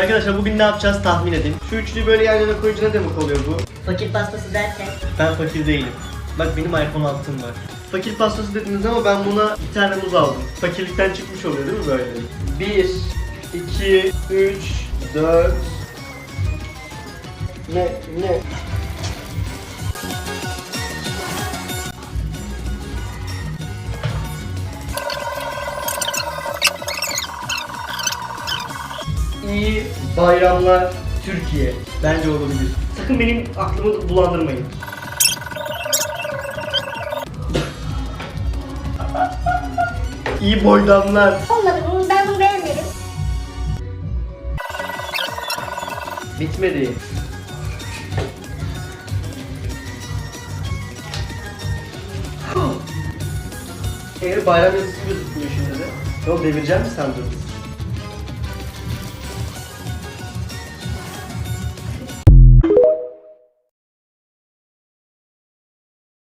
Arkadaşlar bugün ne yapacağız tahmin edin. Şu üçlüyü böyle yan yana koyunca ne demek oluyor bu? Fakir pastası derken Ben fakir değilim. Bak benim iPhone 6'm var. Fakir pastası dediniz ama ben buna bir tane muz aldım. Fakirlikten çıkmış oluyor değil mi böyle? 1, 2, 3, 4... Ne, ne? İyi bayramlar Türkiye. Bence olabilir. Sakın benim aklımı bulandırmayın. İyi boydanlar. olmadı bunu ben bunu beğenmedim. Bitmedi. Eğer bayram yazısı gözükmüyor şimdi de. Yok devireceğim mi sandınız?